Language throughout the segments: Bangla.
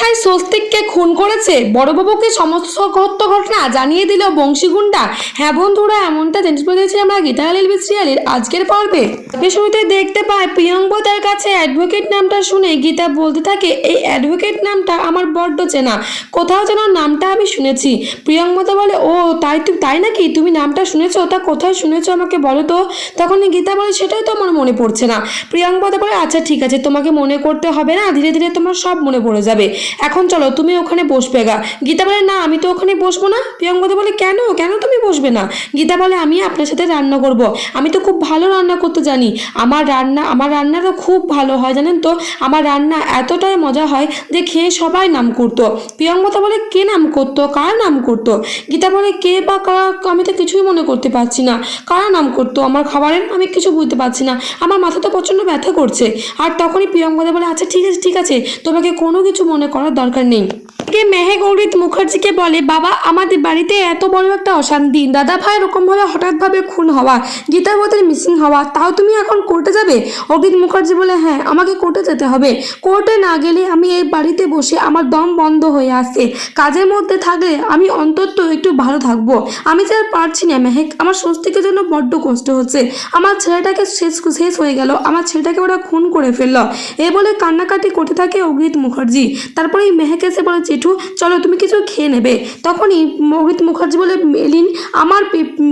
মাথায় স্বস্তিককে খুন করেছে? বড়বাবুকে সমস্ত সত্য ঘটনা জানিয়ে দিল বংশীগুন্ডা হ্যাঁ বন্ধুরা, এমনটা জানিয়ে পেরেছি আমরা গীতাল এলবি সিরিয়ালের আজকের পর্বে। শুরুতে দেখতে পাই প্রিয়ঙ্বদার কাছে অ্যাডভোকেট নামটা শুনে গীতা বলতে থাকে, এই অ্যাডভোকেট নামটা আমার বড্ড চেনা। কোথাও যেন নামটা আমি শুনেছি। প্রিয়ঙ্বদা বলে, ও, তাই তু, তাই নাকি? তুমি নামটা শুনেছো? তা কোথায় শুনেছো আমাকে বলো তো। তখনই গীতা বলে, সেটাই তো আমার মনে পড়ছে না। প্রিয়ঙ্বদা বলে আচ্ছা ঠিক আছে, তোমাকে মনে করতে হবে না। ধীরে ধীরে তোমার সব মনে পড়ে যাবে। এখন চলো, তুমি ওখানে বসবে গা। গীতা বলে, না, আমি তো ওখানে বসবো না। প্রিয়ঙ্বদা বলে, কেন? কেন তুমি বসবে না? গীতা বলে, আমি আপনার সাথে রান্না করব। আমি তো খুব ভালো রান্না করতে জানি। আমার রান্না, আমার রান্নাটা খুব ভালো হয়, জানেন তো? আমার রান্না এতটাই মজা হয় যে খেয়ে সবাই নাম করতো। প্রিয়ঙ্বদা বলে, কে নাম করতো? কার নাম করতো? গীতা বলে, কে বা কারা, আমি তো কিছুই মনে করতে পারছি না। কারা নাম করতো? আমার খাবারের আমি কিছু বুঝতে পারছি না। আমার মাথা তো প্রচণ্ড ব্যথা করছে। আর তখনই প্রিয়ঙ্বদা বলে আচ্ছা ঠিক আছে ঠিক আছে। তোমাকে কোনো কিছু মনে করার দরকার নেই কে মেহেক অমৃত মুখার্জিকে বলে, বাবা, আমাদের বাড়িতে এত বড় একটা অশান্তি। দাদা ভাই এরকমভাবে হঠাৎভাবে খুন হওয়া, গীতার বোধের মিসিং হওয়া, তাও তুমি এখন কোর্টে যাবে? অমৃত মুখার্জি বলে হ্যাঁ আমাকে কোর্টে যেতে হবে। কোর্টে না গেলে আমি এই বাড়িতে বসে আমার দম বন্ধ হয়ে আসছে কাজের মধ্যে থাকলে আমি অন্তত একটু ভালো থাকব। আমি যে আর পারছি না, মেহেক। আমার স্বস্তিকে জন্য বড্ড কষ্ট হচ্ছে। আমার ছেলেটাকে শেষ শেষ হয়ে গেল। আমার ছেলেটাকে ওরা খুন করে ফেলল। এ বলে কান্নাকাটি করতে থাকে অগ্রিত মুখার্জি। তারপরে এই মেহেক এসে বলে জেঠু চলো তুমি কিছু খেয়ে নেবে। তখনই মোহিত মুখার্জি বলে মেলিন আমার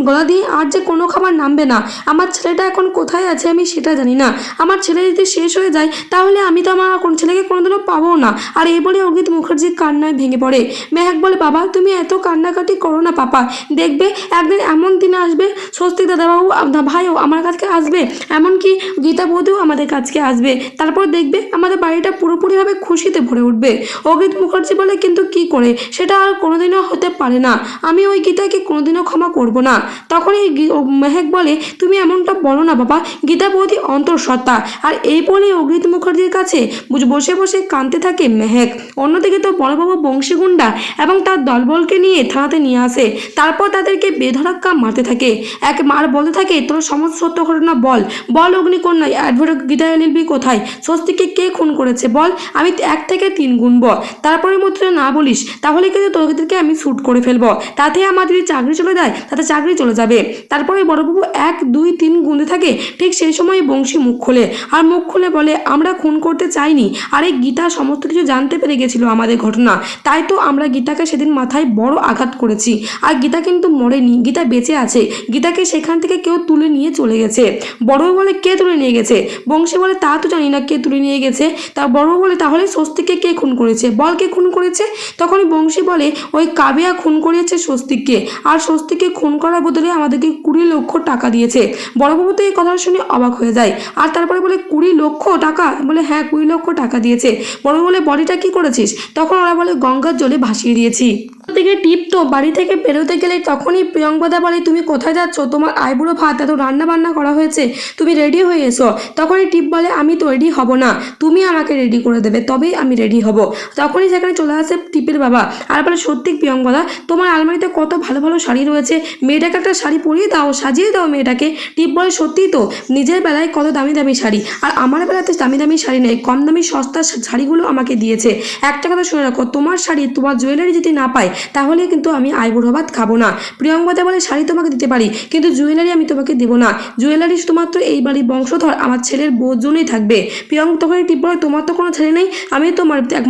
গলা দিয়ে আর যে কোনো খাবার নামবে না। আমার ছেলেটা এখন কোথায় আছে আমি সেটা জানি না। আমার ছেলে যদি শেষ হয়ে যায়, তাহলে আমি তো আমার কোন ছেলেকে কোনোদিনও পাবো না। আর এই বলে অগ্রিত মুখার্জি কান্নায় ভেঙে পড়ে। মেহেক বলে, বাবা, তুমি এত কান্নাকাটি করো না পাপা। দেখবে, একদিন এমন দিন আসবে স্বস্তিক দাদাবাবু ভাইও আমার কাছে আসবে। এমনকি গীতা বৌদিও আমাদের কাছকে আসবে। তারপর দেখবে, আমাদের বাড়িটা পুরোপুরিভাবে খুশিতে ভরে উঠবে। অগ্রিত মুখার্জি বলে, কিন্তু কি করে? সেটা আর কোনোদিনও হতে পারে না। আমি ওই গীতাকে কোনোদিনও ক্ষমা করব না। তখনই গি- ও মেহেক বলে, তুমি এমনটা বলো না বাবা গীতা বৌদি অন্তঃসত্ত্বা। আর এই বলেই অগ্রিত মুখার্জির কাছে বসে বসে কাঁদতে থাকে মেহেক। অন্যদিকে তো বড়বাবু বংশীগুন্ডা এবং তার দলবলকে নিয়ে থানাতে নিয়ে আসে। তারপর তাদেরকে বেধড়াক্কা মারতে থাকে। এক মার বলতে থাকে, তোর সমস্ত সত্য ঘটনা বল। বল অগ্নিকন্যা, অ্যাডভোকেট গীতা এলএলবি কোথায়? স্বস্তিকে কে খুন করেছে বল? আমি এক থেকে তিন গুনব। তারপরে মধ্যে না বলিস, তাহলে কিন্তু তোদেরকে আমি শ্যুট করে ফেলব। তাতে আমার যদি চাকরি চলে যায়, তাতে চাকরি চলে যাবে। তারপরে বড়বাবু এক, দুই, তিন গুনতে থাকে। ঠিক সেই সময় বংশী মুখ খোলে। আর মুখ খুলে বলে, আমরা খুন করতে চাইনি। আর এই গীতা সমস্ত কিছু জানতে পেরে গেছিল আমাদের ঘটনা। তাই তো আমরা গীতাকে সেদিন মাথায় বড় আঘাত করেছি। আর গীতা কিন্তু মরেনি। গীতা বেঁচে আছে। গীতাকে সেখান থেকে কেউ তুলে নিয়ে চলে গেছে। বড় বলে, কে তুলে নিয়ে গেছে? বংশী বলে, তা তো জানি না কে তুলে নিয়ে গেছে। তা বড় বলে, তাহলে স্বস্তিককে কে খুন করেছে? বল কে খুন করেছে? তখনই বংশী বলে, ওই কাবিয়া খুন করিয়েছে স্বস্তিককে। আর স্বস্তিককে খুন করার বদলে আমাদেরকে কুড়ি লক্ষ টাকা দিয়েছে। বড়বাবু তো এই কথাটা শুনে অবাক হয়ে যায়। আর তারপরে বলে, কুড়ি লক্ষ টাকা? বলে হ্যাঁ কুড়ি লক্ষ টাকা দিয়েছে। বড় বলে, বডিটা কি করেছিস? তখন ওরা বলে, গঙ্গার জলে ভাসিয়ে দিয়েছি। থেকে টিপ তো, বাড়ি থেকে বেরোতে গেলে তখনই প্রিয়ঙ্কদা বলে, তুমি কোথায় যাচ্ছ? তোমার আইবুড়ো ভাত, এত রান্না বান্না করা হয়েছে, তুমি রেডি হয়ে এসো। তখনই টিপ বলে, আমি তো রেডি হব না, তুমি আমাকে রেডি করে দেবে, তবেই আমি রেডি হব। তখনই সেখানে চলে আসে টিপের বাবা। আর বলে, সত্যি প্রিয়ঙ্কদা তোমার আলমারিতে কত ভালো ভালো শাড়ি রয়েছে, মেয়েটাকে একটা শাড়ি পরিয়ে দাও, সাজিয়ে দাও মেয়েটাকে। টিপ বলে সত্যিই তো, নিজের বেলায় কত দামি দামি শাড়ি, আর আমার বেলাতে দামি দামি শাড়ি নেই, কম দামি সস্তা শাড়িগুলো আমাকে দিয়েছে। একটা কথা শুনে রাখো, তোমার শাড়ি তোমার জুয়েলারি যদি না পাই তাহলে কিন্তু আমি আইবুড়ো ভাত খাব না। প্রিয়ঙ্কদা বলে, শাড়ি তোমাকে দিতে পারি, কিন্তু জুয়েলারি আমি তোমাকে দেবো না। জুয়েলারি শুধুমাত্র এই বাড়ির বংশধর, আমার ছেলের জন্যই থাকবে। প্রিয়ঙ্ক তখন টিপ বলে, তোমার তো কোনো ছেলে নেই আমি তোমার এক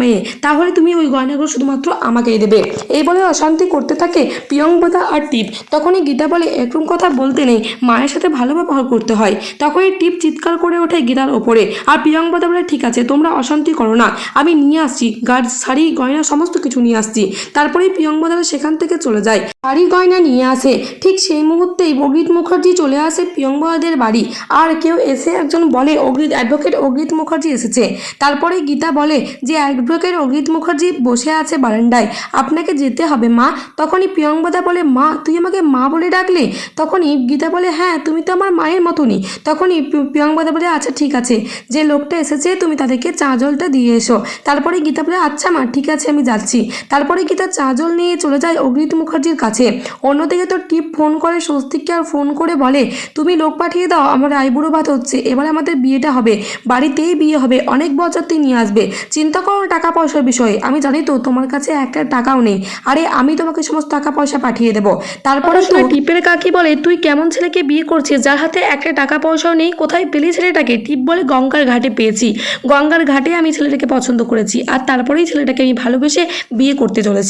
মেয়ে। তাহলে তুমি ওই গয়নাগুলো শুধুমাত্র আমাকেই দেবে। এই বলে অশান্তি করতে থাকে প্রিয়ঙ্কদা আর টিপ। তখনই গীতা বলে এরকম কথা বলতে নেই, মায়ের সাথে ভালো ব্যবহার করতে হয়। তখনই টিপ চিৎকার করে ওঠে গীতার ওপরে। আর প্রিয়ঙ্কদা বলে, ঠিক আছে, তোমরা অশান্তি করো না, আমি নিয়ে আসছি গার্ড শাড়ি, গয়না, সমস্ত কিছু নিয়ে আসছি। তারপরেই প্রিয়ঙ্কদারা সেখান থেকে চলে যায়। শাড়ি গয়না নিয়ে আসে। ঠিক সেই মুহূর্তেই অগ্রিত মুখার্জি চলে আসে প্রিয়ঙ্কদাদের বাড়ি। আর কেউ এসে একজন বলে অগ্রিত অ্যাডভোকেট অগ্রিত মুখার্জি এসেছে। তারপরে গীতা বলে, যে অ্যাডভোকেট অগ্রিত মুখার্জি বসে আছে বারান্দায়, আপনাকে যেতে হবে, মা। তখনই প্রিয়ঙ্কদা বলে, মা, তুই আমাকে মা বলে ডাকলে? তখনই গীতা বলে হ্যাঁ তুমি তো আমার মায়ের মতনই। তখনই প্রি- প্রিয়ঙ্কদা বলে আচ্ছা ঠিক আছে। যে লোকটা এসেছে, তুমি তাদেরকে চা জলটা দিয়ে এসো। তারপরে গীতা বলে আচ্ছা মা, ঠিক আছে, আমি যাচ্ছি। তারপরে গীতা স্বস্তিকা চা জল নিয়ে চলে যায় অগ্রিত মুখার্জির কাছে। অন্যদিকে তো টিপ ফোন করে স্বস্তিককে আর ফোন করে বলে তুমি লোক পাঠিয়ে দাও আমার আইবুড়ো ভাত হচ্ছে এবার আমাদের বিয়েটা হবে। বাড়িতেই বিয়ে হবে অনেক বছরতে নিয়ে আসবে। চিন্তা করো টাকা পয়সার বিষয়ে আমি জানি তো তোমার কাছে একটা টাকাও নেই। আরে আমি তোমাকে সমস্ত টাকা পয়সা পাঠিয়ে দেবো। তারপরে তো টিপের কাকি বলে তুই কেমন ছেলেকে বিয়ে করছিস? যার হাতে একটা টাকা পয়সাও নেই কোথায় পেলি ছেলেটাকে? টিপ বলে গঙ্গার ঘাটে পেয়েছি। গঙ্গার ঘাটে আমি ছেলেটাকে পছন্দ করেছি। আর তারপরেই ছেলেটাকে আমি ভালোবেসে বিয়ে করতে চলেছি।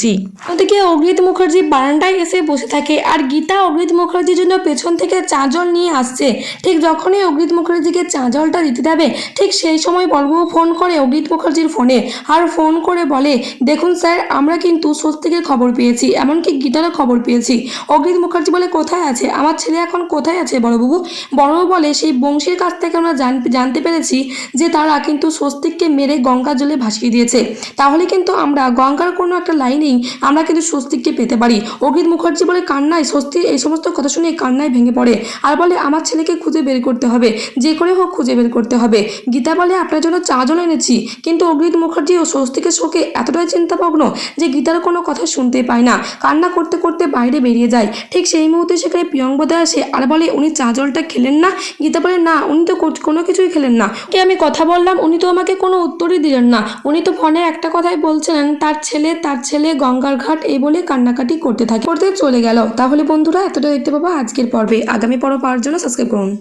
ওদিকে অগ্রিত মুখার্জি বারান্দায় এসে বসে থাকে আর গীতা অগ্রিত মুখার্জির জন্য পেছন থেকে চা জল নিয়ে আসছে। ঠিক যখনই অগ্রিত মুখার্জিকে চাঁজলটা দিতে যাবে, ঠিক সেই সময় বলবাবু ফোন করে অগ্রিত মুখার্জির ফোনে আর ফোন করে বলে, দেখুন স্যার, আমরা কিন্তু স্বস্তিকের খবর পেয়েছি, এমনকি গীতারও খবর পেয়েছি। অগ্রিত মুখার্জি বলে, কোথায় আছে? আমার ছেলে এখন কোথায় আছে বড়বাবু? বড়বাবু বলে, সেই বংশীর কাছ থেকে আমরা জান- জানতে পেরেছি যে তারা কিন্তু স্বস্তিককে মেরে গঙ্গা জলে ভাসিয়ে দিয়েছে। তাহলে কিন্তু আমরা গঙ্গার কোনো একটা লাইনেই আমরা কিন্তু স্বস্তিককে পেতে পারি। অগ্রিত মুখার্জি বলে কান্নায় স্বস্তি, এই সমস্ত কথা শুনে কান্নায় ভেঙে পড়ে। আর বলে, আমার ছেলেকে খুঁজে বের করতে হবে। যে করে হোক খুঁজে বের করতে হবে। গীতা বলে, আপনার জন্য চা জল এনেছি। কিন্তু অগ্রিত মুখার্জি ও স্বস্তিকের শোকে এতটাই চিন্তামগ্ন যে গীতার কোনো কথা শুনতে পায় না। কান্না করতে করতে বাইরে বেরিয়ে যায়। ঠিক সেই মুহূর্তে সেখানে প্রিয়ঙ্বদা আসে। আর বলে, উনি চা জলটা খেলেন না? গীতা বলে, না, উনি তো কোনো কিছুই খেলেন না। কে আমি কথা বললাম, উনি তো আমাকে কোনো উত্তরই দিলেন না। উনি তো ফোনে একটা কথাই বলছিলেন, তার ছেলে তার ছেলে গঙ্গার ঘাট এই বলে কান্নাকাটি করতে থাকে। করতে চলে গেল। তাহলে বন্ধুরা, এতটা দেখতে পাবো আজকের পর্বে। আগামী পর্ব পাওয়ার জন্য সাবস্ক্রাইব করুন।